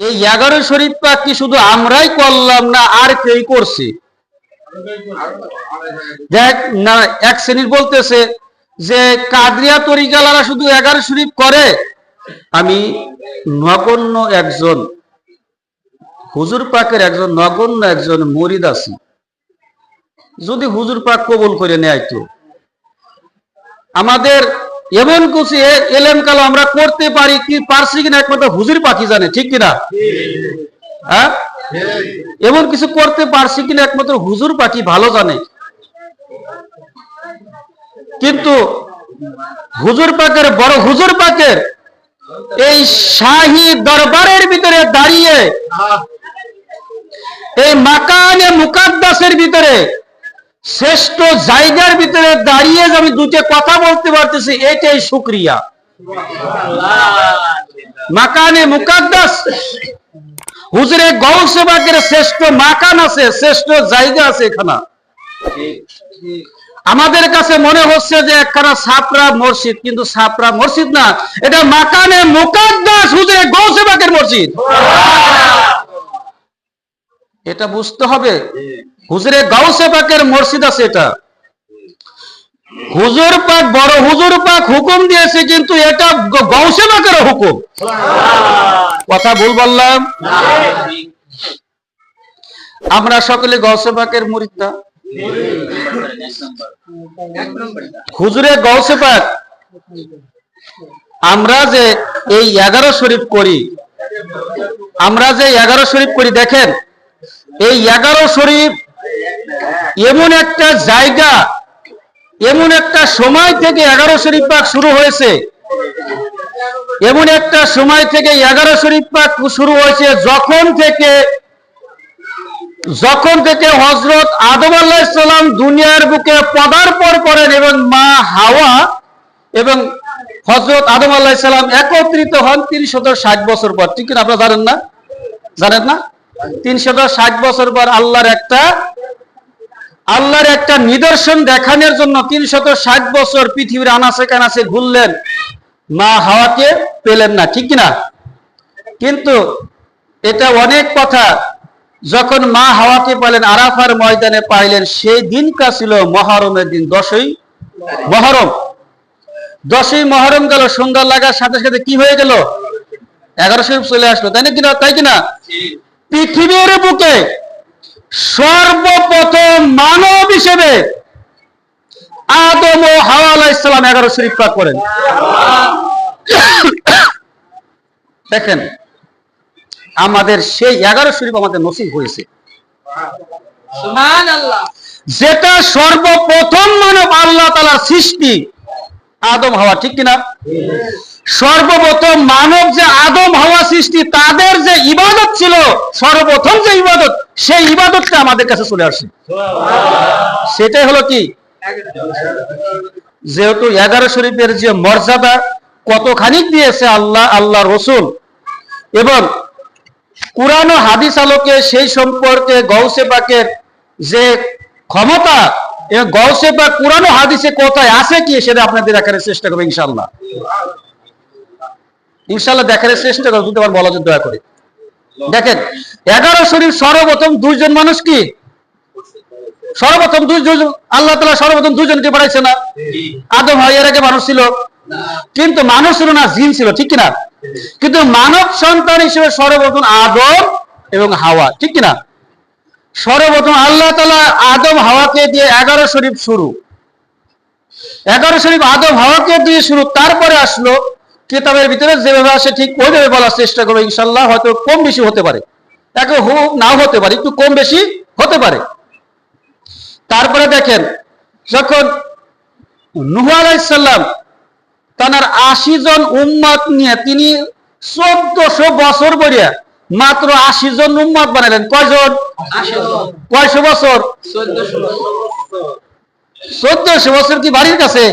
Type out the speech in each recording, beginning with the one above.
এই এগারো শরীফ পাক কি শুধু আমরাই করলাম না আর কেউ করছে? দেখ, না, এক শ্রেণির বলতেছে যে কাদরিয়া তরিকালারা শুধু এগারো শরীফ করে। আমি নগণ্য একজন, হুজুর পাকের একজন নগণ্য একজন মরিদ আছি। যদি হুজুর পাক কবুল করে নেয় তো। আমাদের এমন কিছু এলেম কালো আমরা করতে পারি কি পারছি কিনা একমাত্র হুজুর পাখি জানে, ঠিক কিনা? হ্যাঁ? এমন কিছু করতে পারছি কিনা একমাত্র হুজুর পাখি ভালো জানে। কিন্তু হুজুর পাকের, বড় হুজুর পাকের এই শাহী দরবারের ভিতরে দাঁড়িয়ে, এই মাকানে মুকাদ্দাসের ভিতরে শ্রেষ্ঠ জায়গার ভিতরে দাঁড়িয়ে আমি দুটো কথা বলতে পারতেছি, এটাই শুক্রিয়া। মাকানে মুকাদ্দাস, হুজুরে গৌসে বাগের শ্রেষ্ঠ মাকান আছে, শ্রেষ্ঠ জায়গা আছে এখানে। আমাদের কাছে মনে হচ্ছে যে একখানা সাপরা মসজিদ, কিন্তু সাপরা মসজিদ না, এটা মাকানে মুকাদ্দাস, হুজুরে গৌসে বাগের মসজিদ। এটা বুঝতে হবে। হুজুরে গাউসে পাকের মসজিদ আছে এটা। হুজুর পাক বড় হুজুর পাক হুকুম দিয়েছে কিন্তু এটা গ- গৌসে পাকের হুকুম। কথা ভুল বললাম? আমরা সকলে গৌসে পাকের মুরিদ। হুজুরে গৌসে পাক আমরা যে এই এগারো শরীফ করি আমরা যে এগারো শরীফ করি দেখেন এই এগারো শরীফ এমন একটা জায়গা, এমন একটা সময় থেকে এগারো শরীফ পাক শুরু হয়েছে। এমন একটা সময় থেকে এগারো শরীফ পাক শুরু হয়েছে যখন থেকে যখন থেকে হজরত আদম আল্লাহ দুনিয়ার বুকে পদার্পণ করেন এবং মা হাওয়া এবং হজরত আদম আল্লাহ একত্রিত হন তিনশত ষাট বছর পর। ঠিক আপনারা জানেন না? জানেন না? তিনশত ষাট বছর পর আল্লাহর একটা আল্লাহর একটা নিদর্শন দেখানোর জন্য তিনশত ষাট বছর পৃথিবীর আনাচে কানাচে ঘুরলেন মা হাওয়াকে পেলেন না ঠিক কিনা? কিন্তু এটা অনেক কথা যখন মা হাওয়াকে পেলেন আরাফার ময়দানে পাইলেন সেই দিনটা ছিল মহরমের দিন দশই মহরম। দশই মহরম গেল সন্ধ্যা লাগার সাথে সাথে কি হয়ে গেল? এগারো শরীফ চলে আসলো তাই না কিনা? তাই কিনা? পৃথিবীর বুকে সর্বপ্রথম মানব হিসেবে আদম ও হাওয়া আলাহ ইসলাম এগারো শরীফ পাক করেন। দেখেন আমাদের সেই এগারো শরীফ আমাদের নসিব হয়েছে। যেটা সর্বপ্রথম মানব আল্লাহ তালার সৃষ্টি আদম হাওয়া ঠিক কিনা? সর্বপ্রথম মানব যে আদম হাওয়া সৃষ্টি, তাদের যে ইবাদত ছিল, সর্বপ্রথম যে ইবাদত, সেই ইবাদতটা আমাদের কাছে চলে আসে। সেটাই হলো কি? যেহেতু এগারো শরীফের যে মর্যাদা, কতখানি দিয়েছে আল্লাহ আল্লাহ রসুল। এবং কোরআন হাদিস আলোকে সেই সম্পর্কে গৌসে পাকের যে ক্ষমতা গৌসে পাক কোরআন হাদিসে কোথায় আছে কি, সেটা আপনাদের এখানে চেষ্টা করব ইনশাল্লাহ ইনশাল্লাহ দেখার চেষ্টা করব যদি বলা যায় দয়া করে। দেখেন, এগারো শরীর সর্বপ্রথম দুইজন মানুষ কি? সর্বপ্রথম দুইজন আল্লাহ তালা সর্বপ্রথম দুইজনকে বাড়াইছে না? আদম হয় এর আগে মানুষ ছিল। কিন্তু মানুষ ছিল না, জিন ছিল, ঠিক কিনা? কিন্তু মানব সন্তান হিসেবে সর্বপ্রথম আদম এবং হাওয়া, ঠিক কিনা? সর্বপ্রথম আল্লাহ তালা আদম হাওয়াকে দিয়ে এগারো শরীফ শুরু। এগারো শরীফ আদম হাওয়াকে দিয়ে শুরু, তারপরে আসলো কিতাবের ভিতরে যেভাবে আসে ঠিক ওইভাবে বলার চেষ্টা করব ইনশাল্লাহ হয়তো কম বেশি হতে পারে। একে হোক নাও হতে পারে একটু কম বেশি হতে পারে। তারপরে দেখেন যখন নুহ আলাইসাল্লাম তার আশি জন উম্মত নিয়ে তিনি চোদ্দশো বছর বলিয়া মাত্র আশি জন উম্মত বানালেন কয়জন? কয়শো বছর। চোদ্দশো বছর কি বাড়ির কাছে?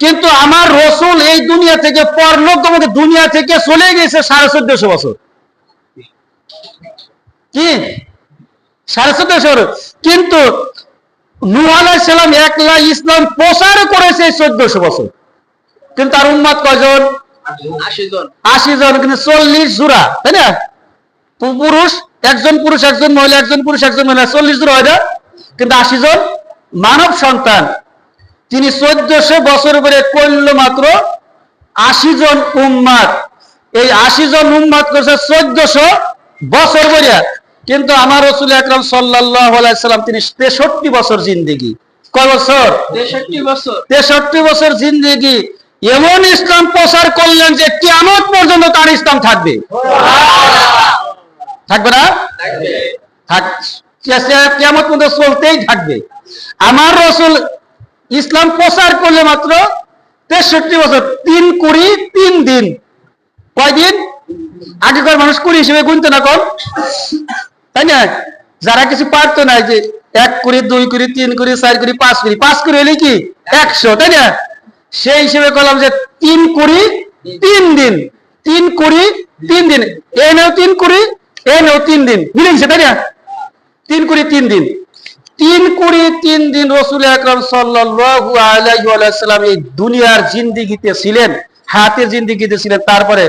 কিন্তু আমার রসুল এই দুনিয়া থেকে পরলোক আমাদের দুনিয়া থেকে চলে গেছে সাড়ে চোদ্দশো বছর। কি? সাড়ে চোদ্দশো বছর। কিন্তু নূহ একলা ইসলাম প্রচার করেছে চোদ্দশো বছর। কিন্তু তার উম্মাদ কয়জন? আশি জন কিন্তু চল্লিশ জোড়া তাই না? পুরুষ একজন পুরুষ একজন মহিলা একজন পুরুষ একজন মহিলা চল্লিশ জন হয় না? কিন্তু আশি জন মানব সন্তান। তিনি চোদ্দশো বছর উপরে করল মাত্র আশি জন উম্মাদ। এই আশি জন উম্মাদ করছে চোদ্দশো বছর বলিয়া কিন্তু আমার রসুল আকরম সাল্লাম তিনি তেষট্টি বছর জিন্দিগি। কয় বছর? তেষট্টি বছর। জিন্দিগি। এমন ইসলাম প্রচার করলেন যে কিয়ামত পর্যন্ত তার ইসলাম থাকবে। থাকবে। না? থাক কিয়ামত পর্যন্ত চলতেই থাকবে। আমার রসুল ইসলাম প্রচার করলে মাত্র তেষট্টি বছর, তিন কুড়ি, তিন দিন। কয়দিন? আগেকার মানুষ কুড়ি হিসেবে গুনতে না কম। তাই না? যারা কিছু পারতো না যে এক কুড়ি, দুই কুড়ি, তিন কুড়ি, চার কুড়ি, পাঁচ কুড়ি পাঁচ কুড়ি হলে কি? একশো, তাই না? সেই হিসেবে করলাম যে তিন কুড়ি, তিন দিন। তিন কুড়ি, তিন দিন। এ নেও তিন কুড়ি, এ নেও তিন দিন। মিলেছে তাই না? তিন কুড়ি, তিন দিন। তিন কুড়ি, তিন দিন রসুল আকরম সাল্লাল্লাহু আলাইহি এই দুনিয়ার জিন্দিগিতে ছিলেন, হাতের জিন্দিগিতে ছিলেন, তারপরে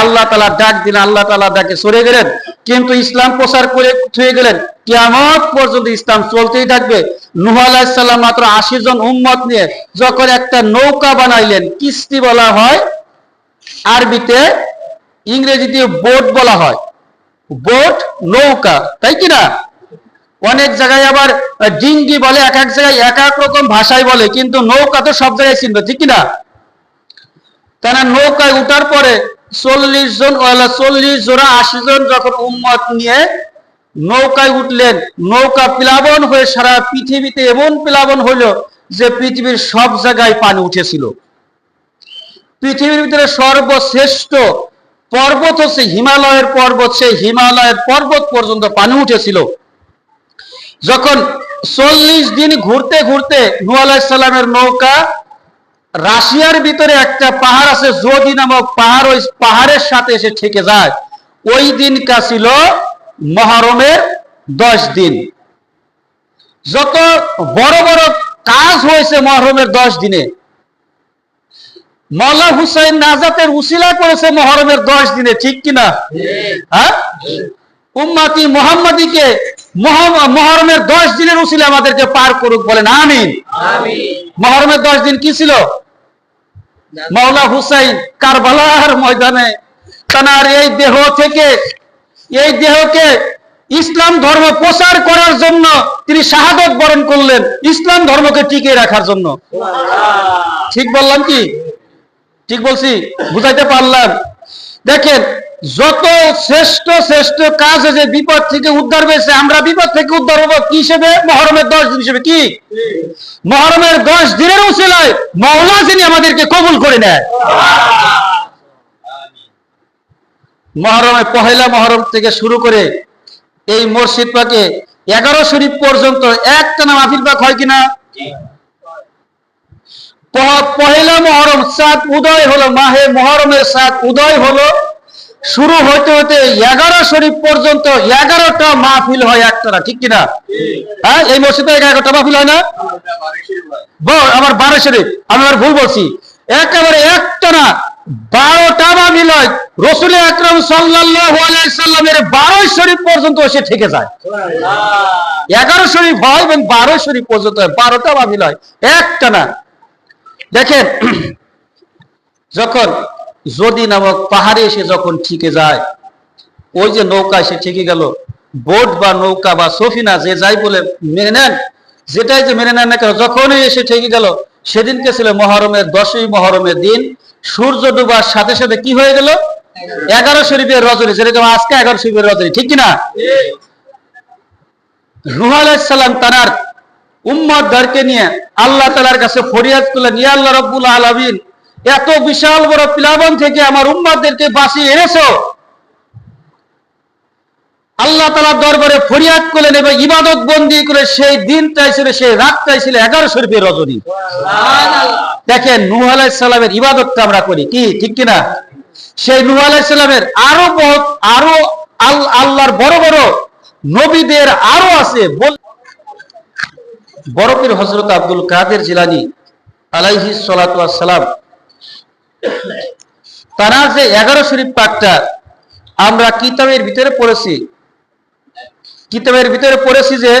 আল্লাহ তালা ডাক দিলেন, আল্লাহ তালা ডাকে সরে গেলেন, কিন্তু ইসলাম প্রচার করে থুয়ে গেলেন কেমন পর্যন্ত ইসলাম চলতেই থাকবে। নুহ আলাইসাল্লাম মাত্র আশি জন উম্মত নিয়ে যখন একটা নৌকা বানাইলেন, কিস্তি বলা হয়, আরবিতে ইংরেজিতে বোট বলা হয়, বোট, নৌকা, তাই কি না? অনেক জায়গায় আবার ডিঙ্গি বলে এক এক জায়গায় এক এক রকম ভাষায় বলে, কিন্তু নৌকা তো সব জায়গায় চিনবে, ঠিক না তারা নৌকায় উঠার পরে চল্লিশ জন চল্লিশ জোড়া, আশি জন যখন উম্মত নিয়ে নৌকায় উঠলেন, নৌকা প্লাবন হয়ে সারা পৃথিবীতে এমন প্লাবন হলো যে পৃথিবীর সব জায়গায় পানি উঠেছিল। পৃথিবীর ভিতরে সর্বশ্রেষ্ঠ পর্বত হচ্ছে হিমালয়ের পর্বত, সেই হিমালয়ের পর্বত পর্যন্ত পানি উঠেছিল। যখন চল্লিশ দিন ঘুরতে ঘুরতে নু আলাইসাল্লামের নৌকা রাশিয়ার ভিতরে একটা পাহাড় আছে যদি নামক পাহাড় ওই পাহাড়ের সাথে এসে ঠেকে যায়। ওই দিনটা ছিল মহরমের দশ দিন। যত বড় বড় কাজ হয়েছে মহরমের দশ দিনে মৌলা হুসাইন নাজাতের উসিলা করেছে মহরমের দশ দিনে ঠিক কিনা? হ্যাঁ? উম্মাতি মোহাম্মদীকে মহ- মহরমের দশ দিনের উসিলা আমাদেরকে পার করুক বলেন আমিন। মহরমের দশ দিন কি ছিল? মাওলা হুসাইন কারবালার ময়দানে তার এই দেহ থেকে এই দেহকে ইসলাম ধর্ম প্রচার করার জন্য তিনি শাহাদত বরণ করলেন ইসলাম ধর্মকে টিকিয়ে রাখার জন্য। ঠিক বললাম কি? ঠিক বলছি? বুঝাইতে পারলাম? দেখেন যত শ্রেষ্ঠ শ্রেষ্ঠ কাজ যে বিপদ থেকে উদ্ধার পেয়েছে আমরা বিপদ থেকে উদ্ধার হব কি হিসেবে? মহরমের দশ দিন হিসেবে কি? মহরমের দশ দিনের উচিলায় মৌলা যিনি আমাদেরকে কবুল করে নেয়। মহরমে পহেলা মহরম থেকে শুরু করে এই মসজিদ পাকে এগারো শরীফ পর্যন্ত একটা মাহফিল পাক হয় কিনা? পহেলা মহরম সাত উদয় হলো, মাহে মহরমের সাত উদয় হলো। শুরু হতে হতে এগারো শরীফ পর্যন্ত এগারোটা মাহফিল হয় একটানা ঠিক কিনা? হ্যাঁ এই মসজিদে এগারোটা মাহফিল হয় না? আমার বারো শরীফ, আমি আবার ভুল বলছি। একেবারে একটানা বারোটা মাহফিল হয়। রসুল আকরম সাল্লামের বারো শরীফ পর্যন্ত এসে থেকে যায়। এগারো শরীফ হয় এবং বারো শরীফ পর্যন্ত হয় বারোটা মাহফিল হয়। একটানা দেখেন, যখন যদি নামক পাহাড়ে এসে যখন ঠিকে যায়, ওই যে নৌকা এসে ঠিকে গেল, বোট বা নৌকা বা সফিনা যে যাই বলে মেনে নেন, যেটাই যে মেনে নেন না কেন, যখনই এসে ঠিকে গেল, সেদিনকে ছিল মহরমের দশই মহরমের দিন, সূর্য ডুবার সাথে সাথে কি হয়ে গেল? এগারো শরীফের রজনী, যেরকম আজকে এগারো শরীফের রজনী, ঠিক কিনা? নুহ আলাইসাল্লাম তার উম্মতদেরকে নিয়ে আল্লাহ তালার কাছে ফরিয়াদ করলেন, ইয়া আল্লাহ রব্বুল আলমিন এত বিশাল বড় প্লাবন থেকে আমার উম্মতদেরকে বাঁচিয়ে এনেছো। আল্লাহ তালার দরবারে ফরিয়াদ করলেন এবং ইবাদত বন্দি করে সেই দিনটাই ছিল সেই রাতটাই ছিল এগারো শরীফের রজনী। দেখেন নূহ আলাইসাল্লামের ইবাদতটা আমরা করি কি? ঠিক কিনা? সেই নূহ আলাইসাল্লামের আরও বহুত আরও আল্লাহর বড় বড় নবীদের আরও আছে। বরফের হজরত আব্দুল কাদের জিলানি আলাইহি সালাম তারা যে এগারো শরীফ পাকটা আমরা কিতাবের ভিতরে পড়েছি কিতাবের ভিতরে পড়েছি যে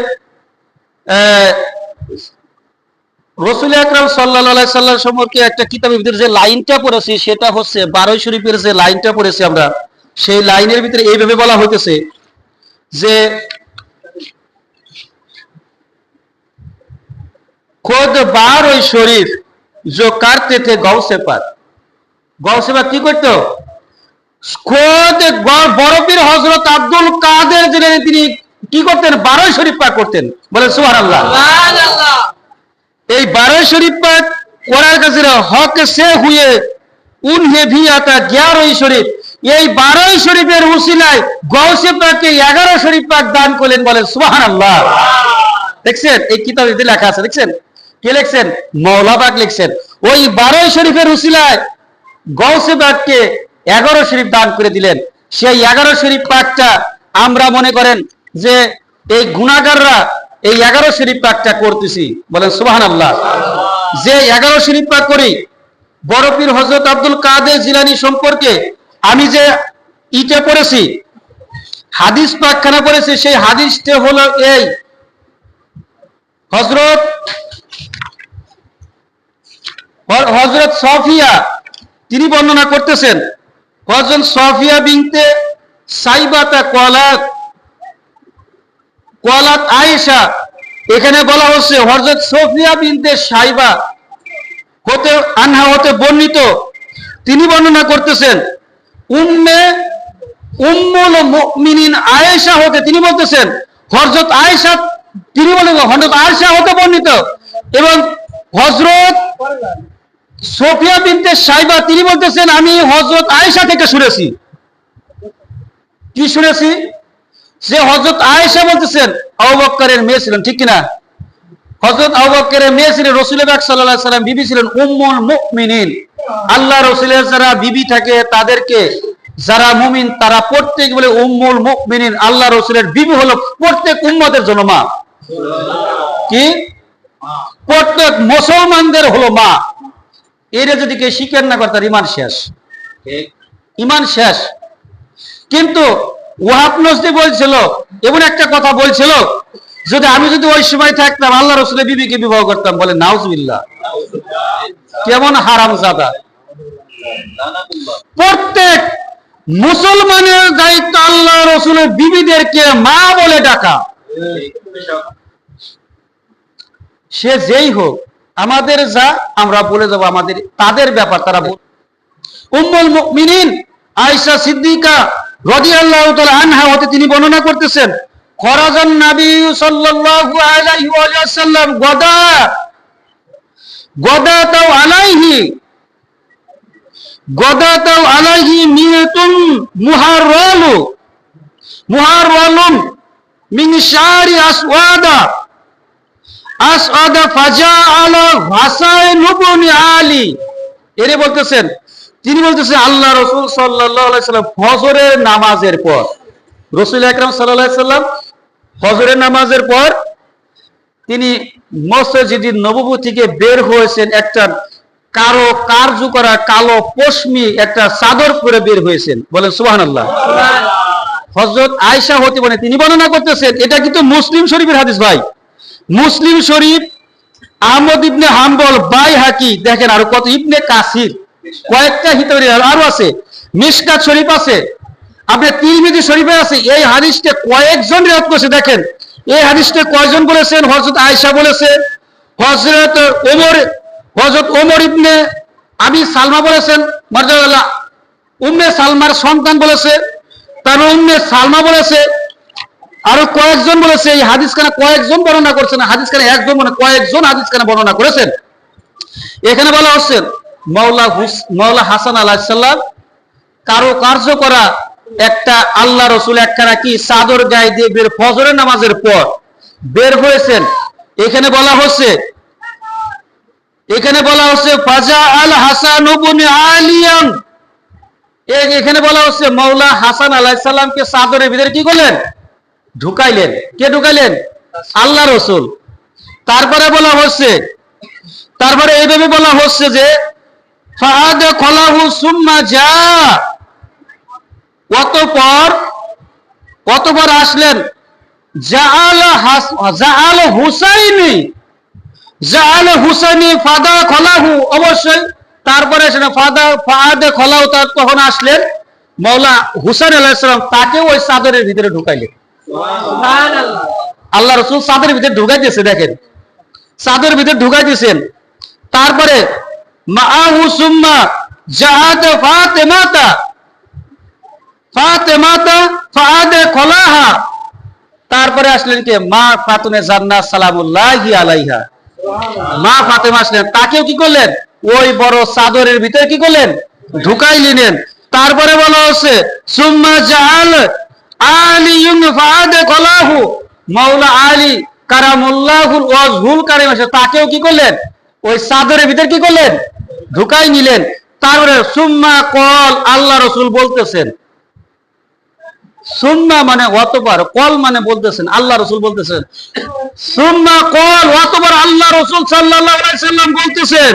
আহ, রসুল আকরাম সাল্লাহ সাল্লাম সম্পর্কে একটা কিতাবের ভিতরে যে লাইনটা পড়েছি সেটা হচ্ছে বারোই শরীফের যে লাইনটা পড়েছি আমরা সেই লাইনের ভিতরে এইভাবে বলা হইতেছে যে खुद बारह शरीफ जो करते थे गौ से पर গৌসেবা কি করতো? খোদ বরফির হজরত আব্দুল কাদের তিনি কি করতেন? বারোই শরীফ পাক করতেন। বলে সুহার আল্লাহ এই বারোই শরীফ পাক করার কাছে হক সে হুয়ে উনহে ভি আতা গ্যারোই শরীফ। এই বারোই শরীফের উসিলায় গৌসে পাককে এগারো শরীফ পাক দান করলেন বলে সুহার আল্লাহ দেখছেন? এই কিতাব লেখা আছে দেখছেন? কে লিখছেন? মৌলাবাক লিখছেন। ওই বারোই শরীফের উসিলায় গৌসে পাককে এগারো শরীফ দান করে দিলেন। সেই এগারো শরীফ পাকটা আমরা মনে করেন যে এই গুণাগাররা এই এগারো শরীফ পাকটা করতেছি। বলেন সুবাহান আল্লাহ যে এগারো শরীফ পাক করি বড়পীর হজরত আব্দুল কাদের জিলানি সম্পর্কে আমি যে ইটা পড়েছি, হাদিস পাকখানা পড়েছি, সেই হাদিসটা হলো এই। হজরত হজরত সফিয়া তিনি বর্ণনা করতেছেন হজরত সফিয়া বিনতে সাইবাতা কলাত কলাত আয়েশা, এখানে বলা হচ্ছে হজরত সফিয়া বিনতে সাইবা হতে, আনহা হতে বর্ণিত। তিনি বর্ণনা করতেছেন, উম্মে, উম্মুল মুমিনিন আয়েশা হতে, তিনি বলতেছেন, হযরত আয়েশা, তিনি বলেন হযরত আয়েশা হতে বর্ণিত এবং হযরত সোফিয়া বিনতে সাইবা, তিনি বলতেছেন, আমি হযরত আয়েশা থেকে শুনেছি। কি শুনেছি? যে হযরত আয়েশা বলতেছেন, আবু মেয়ে ছিলেন, ঠিক কিনা? হযরত আবু মেয়ে ছিলেন রাসূল সাল্লাল্লাহু আলাইহি সাল্লাম, বিবি ছিলেন উম্মুল মুমিনিন। আল্লাহ রাসূলের যারা বিবি থাকে, তাদেরকে যারা মুমিন, তারা প্রত্যেক বলে উম্মুল মুমিনিন, আল্লাহ রাসূলের বিবি হলো প্রত্যেক উম্মতের জন্য মা। কি? প্রত্যেক মুসলমানদের হলো মা। এরা যদি কেউ স্বীকার না করে, তার ইমান শেষ। ইমান শেষ। কিন্তু ওয়াহাব নজদি বলছিল, এমন একটা কথা বলছিল, যদি আমি যদি ওই সময় থাকতাম, আল্লাহ রসুলের বিবিকে বিবাহ করতাম বলে, নাউজবিল্লাহ। কেমন হারাম জাদা। প্রত্যেক মুসলমানের দায়িত্ব আল্লাহ রসুলের বিবিদেরকে মা বলে ডাকা। সে যেই হোক আমাদের যা, আমরা বলে দেবো আমাদের, তাদের ব্যাপার তারা উম্মুল মুমিনিন আয়েশা সিদ্দিকা রাদিয়াল্লাহু তাআলা আনহা হতে তিনি বর্ণনা করতেছেন, খরাজান নবী সাল্লাল্লাহু আলাইহি ওয়াসাল্লাম গদা গদা তাও আলাইহি গদা তাও আলাইহি মিয়াতুন মুহাররালু, মুহাররালুন মিন শারি আসওয়াদা। আসআদা ফাজা আলা ভাসাইন ইবনে আলী। এরে বলতেছেন তিনি বলতেছেন আল্লাহ রসুল সাল্লাল্লাহু আলাইহি সাল্লাম ফজরের নামাজের পর রসুল আকরাম সাল্লাল্লাহু আলাইহি সাল্লাম ফজরের নামাজের পর তিনি মসজিদ নববী থেকে বের হয়েছেন একটা কারও কার্য করা কালো পশমি একটা চাদর পরে বের হয়েছেন। বলেন সুবহানাল্লাহ। হযরত আয়েশা হতে বলে তিনি বর্ণনা করতেছেন এটা কিন্তু মুসলিম শরীফের হাদিস ভাই। মুসলিম শরীফ, আহমদ ইবনে হাম্বল, বাই হাকি, দেখেন আর কত, ইবনে কাসির, কয়েকটা হিতরি আরও আছে। মিশকাত শরীফ আছে আপনার তিরমিজি শরীফে আছে, এই হাদিসটা কয়েকজন রেওয়াত করেছে, দেখেন। এই হাদিসটা কয়জন বলেছেন? হযরত আয়েশা বলেছেন, হযরত ওমর হযরত ওমর ইবনে আবি সালমা বলেছেন মর্যাদা উম্মে সালমার সন্তান বলেছে, তারপর উম্মে সালমা বলেছে আরও কয়েকজন বলেছে, এই হাদিস খানা কয়েকজন বর্ণনা করছেন হাদিস খানা একজন মানে কয়েকজন হাদিস খানা বর্ণনা করেছেন। এখানে বলা হচ্ছে, মাওলা হুস, মাওলা হাসান আলাহিসাল্লাম কারও কার্য করা একটা আল্লাহ রসুল একখানা কি চাদর গায়ে দিয়ে বের ফজরের নামাজের পর বের হয়েছেন। এখানে বলা হচ্ছে, এখানে বলা হচ্ছে, ফাজা আল হাসান আলিয়ান। এখানে বলা হচ্ছে, মাওলা হাসান আলাইসাল্লামকে চাদরের ভিতরে কি করলেন? ঢুকাইলেন। কে ঢুকাইলেন? আল্লাহ রসুল। তারপরে বলা হচ্ছে, তারপরে এইভাবে বলা হচ্ছে যে ফাহাদ খলাহু সুম্মা যা অতপর অতপর আসলেন, জাআল জাআল হুসাইনি। জাআল হুসাইনি ফাদা খলাহু, অবশ্যই। তারপরে ফাদা ফাদে খলাহু তার তখন আসলেন মৌলা হুসাইন আলাইহিস সালাম তাকেও ওই চাদরের ভিতরে ঢুকাইলেন। আল্লাহ রসুল চাঁদের ভিতরে ঢুকাই দিয়েছে দেখেন। চাঁদের ভিতরে ঢুকাই দিয়েছেন। তারপরে তারপরে আসলেন কে? মা ফাতুনে জান্নাত সালামুল্লাহি আলাইহা। মা ফাতেমা আসলেন। তাকেও কি করলেন? ওই বড় চাদরের ভিতরে কি করলেন? ঢুকাই নিলেন তারপরে বলা হচ্ছে সুম্মা জাহাল তাকেও কি করলেন? ওই চাদরের ভিতরে কি করলেন? ঢুকাই নিলেন। তারপরে সুম্মা কল আল্লাহ রসুল বলতেছেন। সুম্মা মানে অতবার, কল মানে বলতেছেন, আল্লাহ রসুল বলতেছেন। সুম্মা কল অতবার আল্লাহ রসুল আলাইহি সাল্লাম বলতেছেন।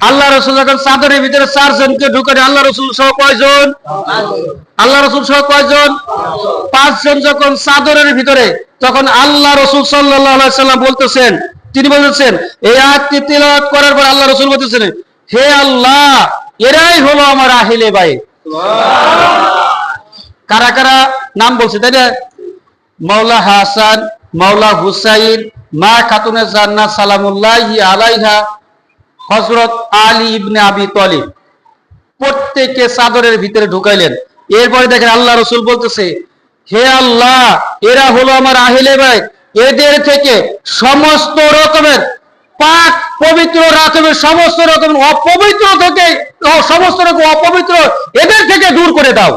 আল্লাহ রসুল যখন চাদরের ভিতরে চারজনকে ঢুকানে আল্লাহ রসুল সহ কয়জন? আল্লাহ রসুল সহ কয়জন? পাঁচজন যখন চাদরের ভিতরে, তখন আল্লাহ রসুল সাল্লাহ সাল্লাম বলতেছেন, তিনি বলতেছেন, এই আয়াতটি তিলাওয়াত করার পর আল্লাহ রসুল বলতেছেন, হে আল্লাহ, এরাই হলো আমার আহিলে ভাই কারা কারা? নাম বলছে, তাই না? মাওলা হাসান, মাওলা হুসাইন, মা খাতুনে জান্নাত সালামুল্লাহি আলাইহা হযরত আলী ইবনে আবি তলিব প্রত্যেককে চাদরের ভিতরে ঢুকাইলেন। এরপরে দেখেন আল্লাহ রসুল বলতেছে, হে আল্লাহ, এরা হলো আমার আহিলে ভাই এদের থেকে সমস্ত রকমের পাক পবিত্র রাখবে সমস্ত রকম অপবিত্র থেকে সমস্ত রকম অপবিত্র এদের থেকে দূর করে দাও।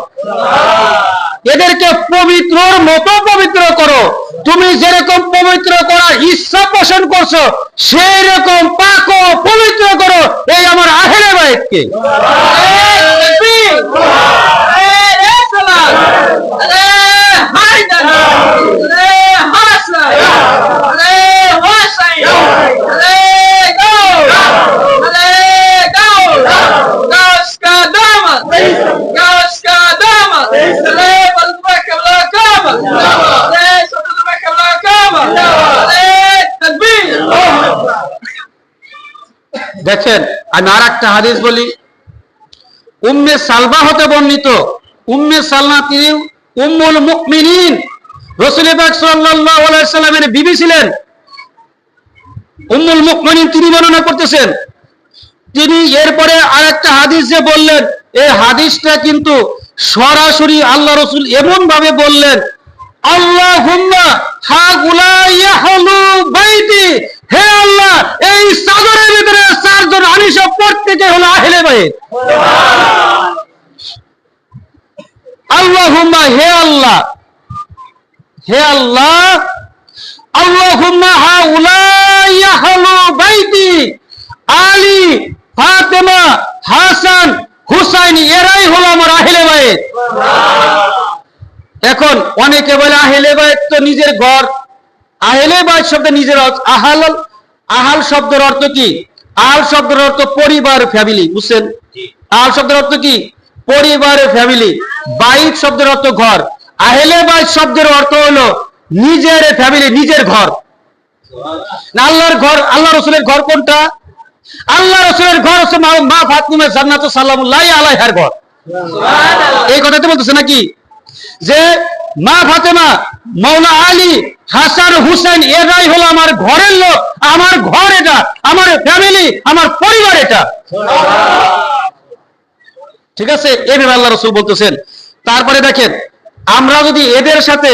এদেরকে পবিত্রর মতো পবিত্র করো। তুমি যেরকম পবিত্র করার ইচ্ছা পোষণ করছ সেই রকম পাক পবিত্র করো। এই আমার আহেরে বাইককে দেখেন আমি আর একটা হাদিস বলি। উম্মে সালবা হতে বর্ণিত। উম্মে সালমা তিনি উম্মুল মুকমিনিন। রসুল পাক সাল্লাল্লাহু আলাইহি সাল্লামের বিবি ছিলেন। উম্মুল মুকমিনিন তিনি বর্ণনা করতেছেন। তিনি এরপরে আরেকটা হাদিস যে বললেন, এই হাদিসটা কিন্তু সরাসরি আল্লাহ রসুল এমন ভাবে বললেন আল্লাহ হা গুলাইয়াহলু বাইতি হে আল্লাহ, এই সাগরের ভিতরে চারজন আনিসা প্রত্যেকে হলো আহলে বাইত। আল্লাহ হে আল্লাহ হে আল্লাহ, আল্লাহুম্মা হাউলাইয়া হালু বাইতি, আলী, ফাতেমা, হাসান, হুসাইন, এরাই হলো আমার আহলে বাইত। এখন অনেকে বলে আহলে বাইত তো নিজের ঘর আহলে বাইত শব্দ নিজের অর্থ- আহাল আহাল শব্দের অর্থ কি? আহাল শব্দের অর্থ পরিবার ফ্যামিলি বুঝছেন? আহাল শব্দের অর্থ কি? পরিবারের ফ্যামিলি বাইত শব্দের অর্থ ঘর। আহলে বাইত শব্দের অর্থ হলো নিজের ফ্যামিলি নিজের ঘর। না আল্লাহর ঘর আল্লাহ রসুলের ঘর কোনটা? আল্লাহ রসুলের ঘর হচ্ছে মা ফাতিমা জান্নাত সাল্লামুল্লাহ আলাইহার ঘর। এই কথাতে বলতেছে নাকি? যে মা ফাতেমা মৌলা আলী, হাসান হুসেন, এরাই হলো আমার ঘরের লোক। আমার ঘর এটা, আমার ফ্যামিলি আমার পরিবার এটা। ঠিক আছে? এইভাবে আল্লাহ রসুল বলতেছেন। তারপরে দেখেন, আমরা যদি এদের সাথে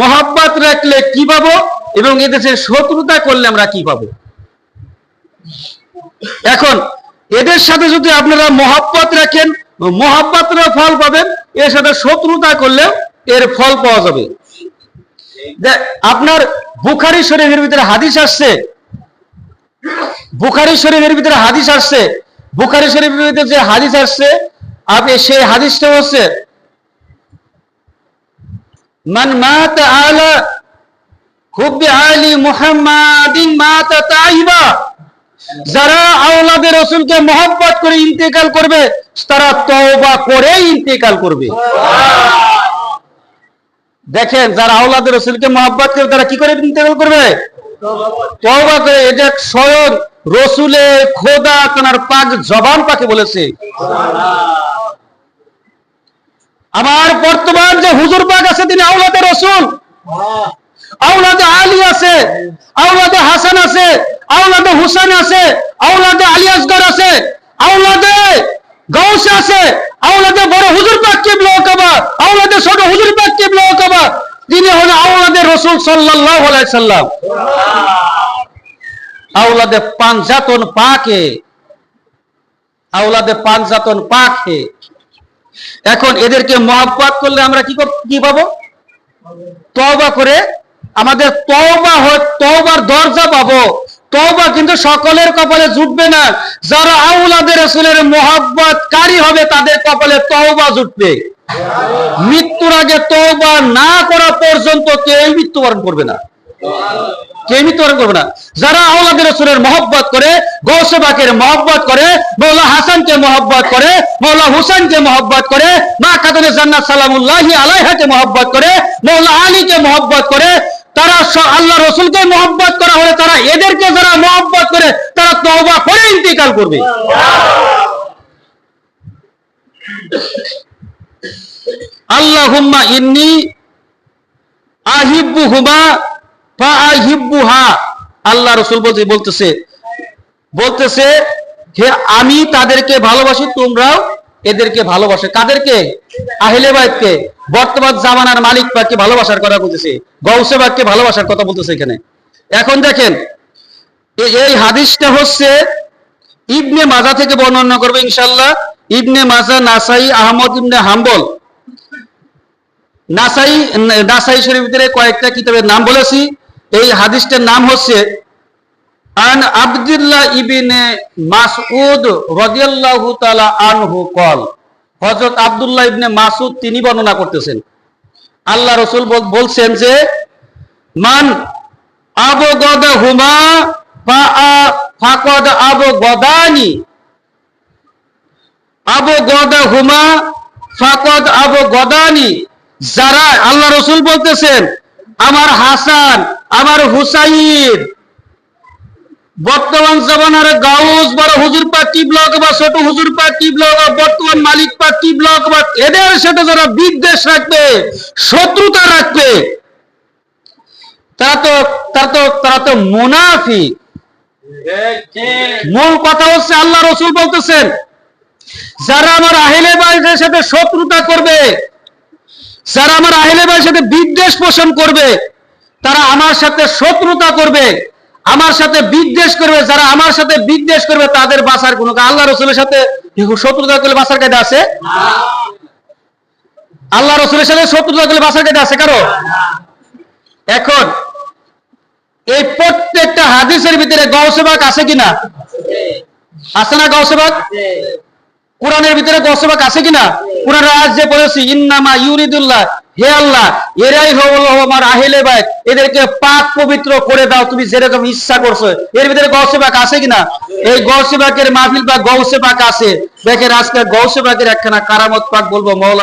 মহাব্বাত রাখলে কি পাবো এবং এদের সাথে শত্রুতা করলে আমরা কি পাবো? এখন, এদের সাথে যদি আপনারা মহাব্বত রাখেন মহাব্বতের ফল পাবেন, এর সাথে শত্রুতা করলে এর ফল পাওয়া যাবে। আপনার বুখারি শরীফের ভিতরে হাদিস আসছে। বুখারি শরীফের ভিতরে হাদিস আসছে। বুখারি শরীফের ভিতরে যে হাদিস আসছে, আপনি সেই হাদিসটা হচ্ছে, মান মাত আলা হুব্বি আলী মুহাম্মাদিন মাত তাইবা যারা আওলাদের রসুলকে মহব্বত করে ইন্তেকাল করবে, তারা তওবা করে ইন্তেকাল করবে। দেখেন, যারা আওলাদের রসুলকে মহব্বত করে, তারা কি করে ইন্তেকাল করবে? তওবা করে। এটা স্বয়ং রসুলে খোদা তার পাক জবান পাকে বলেছে। আমার বর্তমান যে হুজুর পাক আছে, তিনি আওলাদের রসুল। আওলাদে আলী আছে, আওলাদে হাসান আছে, আওলাদে হুসেন আছে, আওলাদে আলী আসগর আছে, আওলাদে গৌস আছে। বড় হুজুর পাক কিবলা কাবা আওলাদে ছোট হুজুর পাক কিবলা কাবা তিনি হলেন সাল্লাল্লাহু আলাইহি সাল্লাম। আওলাদে পাঞ্জাতন পাকে। আওলাদে পাঞ্জাতন পাকে। এখন এদেরকে মহাব্বত করলে আমরা কি কি পাবো? তওবা করে। আমাদের তওবা হয় তওবার দরজা পাবো। তওবা কিন্তু সকলের কপালে জুটবে না। যারা আউলাদের রাসূলের মহব্বতকারী হবে, তাদের কপালে তওবা জুটবে। মৃত্যুর আগে তওবা না করা পর্যন্ত কেউ মৃত্যুবরণ করবে না। মৃত্যুবরণ করবে না। যারা আউলাদের রাসূলের মহব্বত করে মহব্বত করে, মৌলা হাসানকে মহব্বত করে, মৌলা হুসেনকে মহব্বত করে, মা কাদরে জান্নাত সালামুল্লাহি আলাইহাকে মহব্বত করে, মৌলা আলীকে মহব্বত করে তারা আল্লাহ রসুলকে মহব্বত করা হলে তারা এদেরকে যারা মহব্বত করে, তারা তওবা করে ইন্তিকাল করবে। আল্লাহুম্মা ইন্নি আহিব্বুহুমা ফা আহিব্বুহা আল্লাহ রসুল বলতে বলতেছে বলতেছে হে আমি তাদেরকে ভালোবাসি, তোমরাও এদেরকে ভালোবাসে। কাদেরকে? আহলে বাইতকে। বর্তমান জামানার মালিক পাককে ভালোবাসার কথা বলতেছে। গৌসে বাগকে ভালোবাসার কথা বলতেছে এখানে। এখন দেখেন এই হাদিসটা হচ্ছে ইবনে মাজা থেকে বর্ণনা করবে ইনশাল্লাহ ইবনে মাজা, নাসাই, আহমদ ইবনে হাম্বল। নাসাই নাসাই শরীফ ভিতরে কয়েকটা কিতাবের নাম বলেছি। এই হাদিসটার নাম হচ্ছে আন আব্দুল্লাহ ইবিনে মাসউদ রাদিয়াল্লাহু তাআলা আনহু কল। হযরত আব্দুল্লাহ ইবনে মাসউদ তিনি বর্ণনা করতেছেন। আল্লাহ রাসূল বলছেন যে, মান আবগদা হুমা ফা ফাকদ আবগদানি। আবু গদা হুমা ফাকদ আবু গদানি যারা আল্লাহ রসুল বলতেছেন, আমার হাসান, আমার হুসাইন বর্তমান জমানার গাউস বড় হুজুর কি ব্লক বা ছোট হুজুর কি ব্লক বা বর্তমান মালিক কি ব্লক বা এদের সাথে যারা বিদ্বেষ রাখবে, শত্রুতা রাখবে, তারা তো তারা তো তারা তো মুনাফিক। মূল কথা হচ্ছে আল্লাহ রসুল বলতেছেন, যারা আমার আহেলে ভাইদের সাথে শত্রুতা করবে, যারা আমার আহেলে ভাইয়ের সাথে বিদ্বেষ পোষণ করবে, তারা আমার সাথে শত্রুতা করবে। আমার সাথে বিদ্বেষ করবে, যারা আমার সাথে বিদ্বেষ করবে, তাদের বাসার কোনো আল্লাহ রসুলের সাথে শত্রুতা করলে বাসার কায়দা আছে? আল্লাহ রসুলের সাথে শত্রুতা করলে বাসার কায়দা আছে কারও? এখন, এই প্রত্যেকটা হাদিসের ভিতরে গৌসেবাক আছে কিনা? আছে না গৌসেবাক কোরআনের ভিতরে গসবাক আছে কিনা? কোরআন আজ যে বলেছি, ইন্নামা ইউরিদুল্লাহ হে আল্লাহ, এরাই হল আমার আহিলে ভাই এদেরকে পাক পবিত্র করে দাও, তুমি যেরকম ইচ্ছা করছ। এর ভিতরে গৌসেবাক আছে কিনা? এই গৌসেবাকের মাহফিল বা গৌসেবাক আছে। দেখে আজকে গৌসেবাকের একখানা কারামত পাক বলব, মৌলা